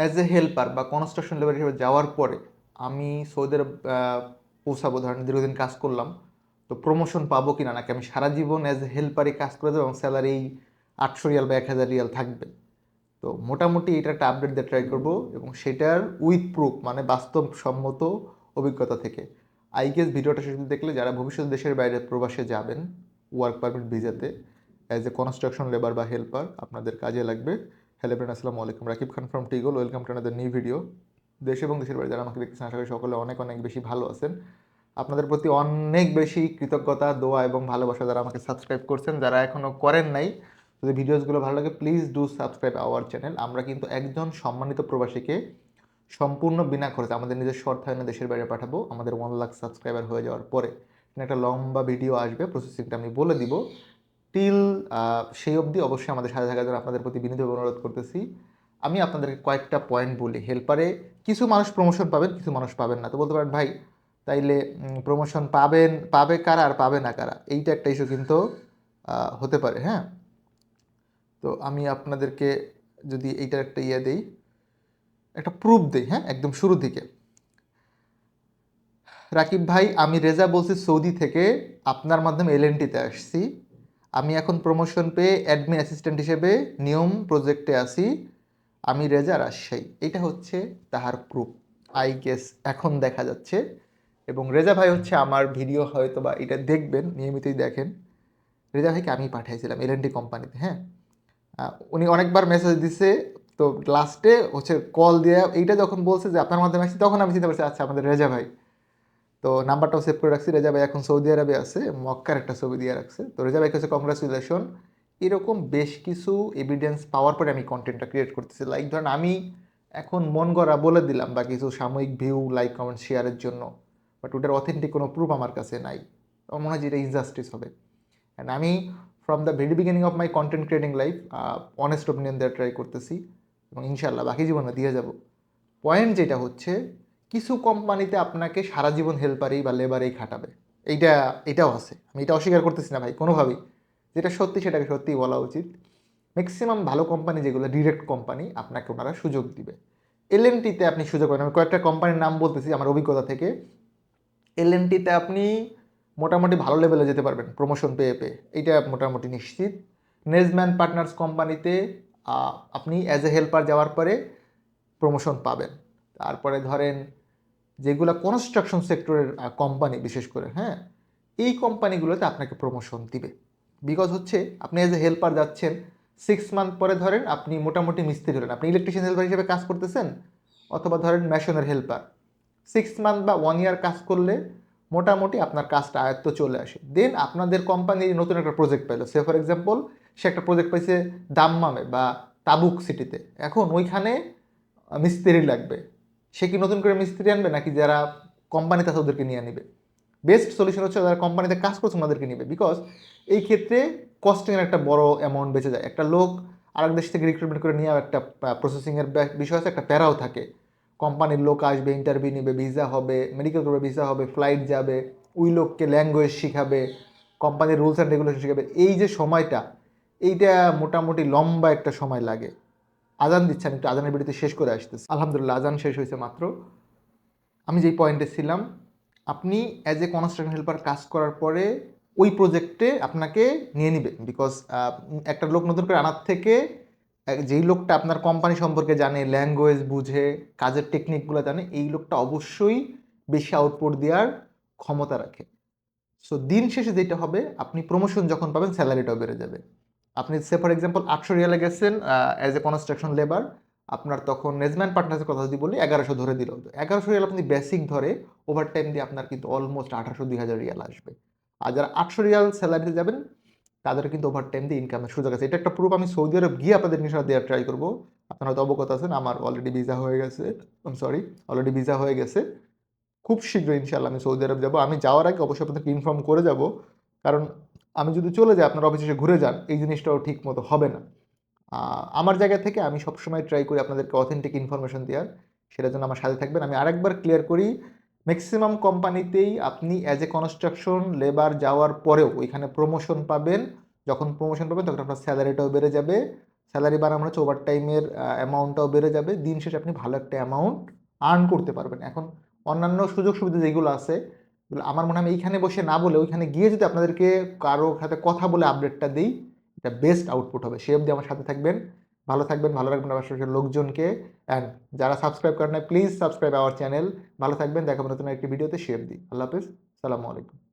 As a helper বা construction labour হিসেবে যাওয়ার পরে আমি সৌদের পৌঁছাবো, ধরেন দীর্ঘদিন কাজ করলাম, তো প্রমোশন পাবো কি না নাকি আমি সারা জীবন অ্যাজ এ হেল্পারই কাজ করে দেবো এবং স্যালারি আটশো রিয়াল বা এক হাজার রিয়াল থাকবে। তো মোটামুটি এটা একটা আপডেট দিয়ে ট্রাই করব এবং সেটার উইথ প্রুফ মানে বাস্তবসম্মত অভিজ্ঞতা থেকে। আই গেস ভিডিওটা শেষ দেখলে যারা ভবিষ্যৎ দেশের বাইরে প্রবাসে যাবেন ওয়ার্ক পারমিট ভিজাতে অ্যাজ এ কনস্ট্রাকশন লেবার বা হেল্পার আপনাদের কাজে লাগবে। হ্যালো ফ্রেন্ড আসসালামু আলাইকুম। Rakib Khan from টিগল welcome to another new video দেশ এবং দেশের বাইরে যারা আমাকে দেখতেছেন, আশা করি সকলে অনেক অনেক বেশি ভালো আছেন। আপনাদের প্রতি অনেক বেশি কৃতজ্ঞতা, দোয়া এবং ভালোবাসা যারা আমাকে সাবস্ক্রাইব করছেন, যারা এখনও করেন নাই, যদি ভিডিওসগুলো ভালো লাগে please do subscribe our channel আমরা কিন্তু একজন সম্মানিত প্রবাসীকে সম্পূর্ণ বিনা খরচে আমাদের নিজের অর্থায়নে দেশের বাইরে পাঠাবো, আমাদের ওয়ান লাখ সাবস্ক্রাইবার হয়ে যাওয়ার পরে। একটা লম্বা ভিডিও আসবে প্রসেসিংটা আমি বলে দিব। টিল সেই অবধি অবশ্যই আমাদের সাথে থাকার জন্য আপনাদের প্রতি বিনীত অনুরোধ করতেছি। আমি আপনাদেরকে কয়েকটা পয়েন্ট বলি। হেল্পারে কিছু মানুষ প্রমোশন পাবেন, কিছু মানুষ পাবেন না। তো বলতে পারেন, ভাই, তাইলে প্রমোশন পাবেন, পাবে কারা আর পাবে না কারা? এইটা একটা ইস্যু কিন্তু হতে পারে হ্যাঁ? তো আমি আপনাদেরকে যদি এইটার একটা ইয়ে দেই, একটা প্রুফ দেই হ্যাঁ? একদম শুরু দিকে রাকিব ভাই, আমি রেজা বলছি সৌদি থেকে, আপনার মাধ্যমে এলএনটিতে আসছি। আমি এখন প্রমোশন পেয়ে অ্যাডমিন অ্যাসিস্ট্যান্ট হিসেবে নিয়ম প্রজেক্টে আছি। আমি রেজা রাজশাহী। এটা হচ্ছে তাহার প্রুফ আই গেস এখন দেখা যাচ্ছে। এবং রেজা ভাই হচ্ছে আমার ভিডিও হয়তো বা এটা দেখবেন, নিয়মিতই দেখেন। রেজা ভাইকে আমি পাঠিয়েছিলাম এলএনটি কোম্পানিতে হ্যাঁ? উনি অনেকবার মেসেজ দিছে। তো লাস্টে হচ্ছে কল দিয়ে এইটা যখন বলছে যে আপনার মাধ্যমে আসছি, তখন আমি চিন্তা করছি আচ্ছা আমাদের রেজা ভাই। তো নাম্বারটাও সেভ করে রাখছি। রেজা ভাই এখন সৌদি আরবে আছে, মক্কার একটা ছবি দিয়ে রাখছে। তো রেজা ভাইকে হচ্ছে কংগ্রাচুলেশন এরকম বেশ কিছু এভিডেন্স পাওয়ার পরে আমি কন্টেন্টটা ক্রিয়েট করতেছি। লাইক ধরেন আমি এখন মন গড়া বলে দিলাম বা কিছু সাময়িক ভিউ লাইক কমেন্ট শেয়ারের জন্য বাট ওটার অথেন্টিক কোনো প্রুফ আমার কাছে নাই। আমার মনে হয় যে এটা ইনজাস্টিস হবে। অ্যান্ড আমি from the very beginning of my content creating life honest opinion দেওয়ার ট্রাই করতেছি এবং ইনশাল্লাহ বাকি জীবনে দিয়ে যাব। পয়েন্ট যেটা হচ্ছে কিছু কোম্পানিতে আপনাকে সারা জীবন হেল্পারেই বা লেবারেই খাটাবে। এইটা, এটাও আছে। আমি এটা অস্বীকার করতেছি না ভাই, কোনোভাবেই। যেটা সত্যি সেটাকে সত্যিই বলা উচিত। ম্যাক্সিমাম ভালো কোম্পানি যেগুলো ডিরেক্ট কোম্পানি, আপনাকে ওনারা সুযোগ দিবে। এলএনটিতে আপনি সুযোগ পাবেন। আমি কয়েকটা কোম্পানির নাম বলতেছি আমার অভিজ্ঞতা থেকে। এলএনটিতে আপনি মোটামুটি ভালো লেভেলে যেতে পারবেন প্রমোশন পেয়ে পেয়ে। এইটা মোটামুটি নিশ্চিত। নেজম্যান পার্টনার্স কোম্পানিতে আপনি অ্যাজ এ হেল্পার যাওয়ার পরে প্রমোশন পাবেন। তারপরে ধরেন যেগুলো কনস্ট্রাকশন সেক্টরের কোম্পানি বিশেষ করে হ্যাঁ এই কোম্পানিগুলোতে আপনাকে প্রমোশন দিবে। বিকজ হচ্ছে, আপনি অ্যাজ এ হেল্পার যাচ্ছেন সিক্স মান্থ পরে ধরেন আপনি মোটামুটি মিস্ত্রি হলেন। আপনি ইলেকট্রিশিয়ান হেল্পার হিসেবে কাজ করতেছেন, অথবা ধরেন মেশনের হেল্পার সিক্স মান্থ বা ওয়ান ইয়ার কাজ করলে মোটামুটি আপনার কাজটা আয়ত্ত চলে আসে। দেন আপনাদের কোম্পানি নতুন একটা প্রজেক্ট পেল সে ফর এক্সাম্পল সে একটা প্রজেক্ট পাইছে দাম্মামে বা তাবুক সিটিতে এখন ওইখানে মিস্ত্রি লাগবে। সে কি নতুন করে মিস্ত্রি আনবে নাকি যারা কোম্পানিতে আছে ওদেরকে নিয়ে নেবে বেস্ট সলিউশন হচ্ছে যারা কোম্পানিতে কাজ করছে ওনাদেরকে নিবে বিকজ এই ক্ষেত্রে কস্টিংয়ের একটা বড় অ্যামাউন্ট বেঁচে যায়। একটা লোক আরেক দেশ থেকে রিক্রুটমেন্ট করে নেওয়া একটা প্রসেসিংয়ের বিষয় আছে, একটা প্যারাও থাকে। কোম্পানির লোক আসবে ইন্টারভিউ নেবে ভিসা হবে মেডিকেল করবে ভিসা হবে ফ্লাইট যাবে, ওই লোককে ল্যাঙ্গুয়েজ শিখাবে, কোম্পানির রুলস অ্যান্ড রেগুলেশন শিখাবে। এই যে সময়টা, এইটা মোটামুটি লম্বা একটা সময় লাগে। আজান দিচ্ছে আমি একটু আজানের বিরতি শেষ করে আসতেছি। আলহামদুলিল্লাহ, আজান শেষ হয়েছে মাত্র। আমি যেই পয়েন্টে ছিলাম, আপনি অ্যাজ এ কনস্ট্রাকশন হেল্পার কাজ করার পরে ওই প্রজেক্টে আপনাকে নিয়ে নিবে বিকজ একটা লোক নতুন করে আনার থেকে যেই লোকটা আপনার কোম্পানি সম্পর্কে জানে ল্যাঙ্গুয়েজ বুঝে, কাজের টেকনিকগুলো জানে, এই লোকটা অবশ্যই বেশি আউটপুট দেওয়ার ক্ষমতা রাখে। সো দিন শেষে যেটা হবে, আপনি প্রমোশন যখন পাবেন স্যালারিটাও বেড়ে যাবে। আপনি সে ফর এক্সাম্পল আটশো রিয়ালে গেছেন অ্যাজ এ কনস্ট্রাকশন লেবার আপনার তখন নেজম্যান পার্টনার্সের কথা যদি বলি, এগারোশো ধরে দিল। এগারোশো রিয়াল আপনি বেসিক ধরে ওভার টাইম দিয়ে আপনার কিন্তু অলমোস্ট আঠারোশো দুই হাজার রিয়াল আসবে। আর যারা আটশো রিয়াল স্যালারিতে যাবেন, তাদের কিন্তু ওভার টাইম দিয়ে ইনকামের সুযোগ আছে। এটা একটা প্রুফ আমি সৌদি আরব গিয়ে আপনাদের নিশা দেওয়ার ট্রাই করব। আপনারা হয়তো অবগত আছেন, আমার অলরেডি ভিসা হয়ে গেছে। সরি অলরেডি ভিসা হয়ে গেছে। খুব শীঘ্রই ইনশাল্লাহ আমি সৌদি আরব যাব। আমি যাওয়ার আগে অবশ্যই আপনাদেরকে ইনফর্ম করে যাব। কারণ আমি যদি চলে যাই, আপনার অফিসে ঘুরে যান, এই জিনিসটাও ঠিক মতো হবে না। আমার জায়গা থেকে আমি সবসময় ট্রাই করি আপনাদেরকে অথেন্টিক ইনফরমেশন দেওয়ার। সেটার জন্য আমার সাথে থাকবেন। আমি আরেকবার ক্লিয়ার করি ম্যাক্সিমাম কোম্পানিতেই আপনি অ্যাজ এ কনস্ট্রাকশন লেবার যাওয়ার পরেও ওইখানে প্রমোশন পাবেন। যখন প্রমোশন পাবেন, তখন আপনার স্যালারিটাও বেড়ে যাবে। স্যালারি বাড়ানো হচ্ছে ওভার টাইমের অ্যামাউন্টটাও বেড়ে যাবে। দিন শেষে আপনি ভালো একটা অ্যামাউন্ট আর্ন করতে পারবেন। এখন অন্যান্য সুযোগ সুবিধা যেগুলো আছে আমার মনে হয় এইখানে বসে না বলে ওইখানে গিয়ে যদি আপনাদেরকে কারও সাথে কথা বলে আপডেটটা দিই, এটা বেস্ট আউটপুট হবে। সে অবধি আমার সাথে থাকবেন, ভালো থাকবেন, ভালো রাখবেন আমার আশেপাশের লোকজনকে। অ্যান্ড যারা সাবস্ক্রাইব করেন প্লিজ সাবস্ক্রাইব আওয়ার চ্যানেল ভালো থাকবেন দেখাবো নতুন একটি ভিডিওতে সে দিই আল্লাহ হাফিজ, সালামু আলাইকুম।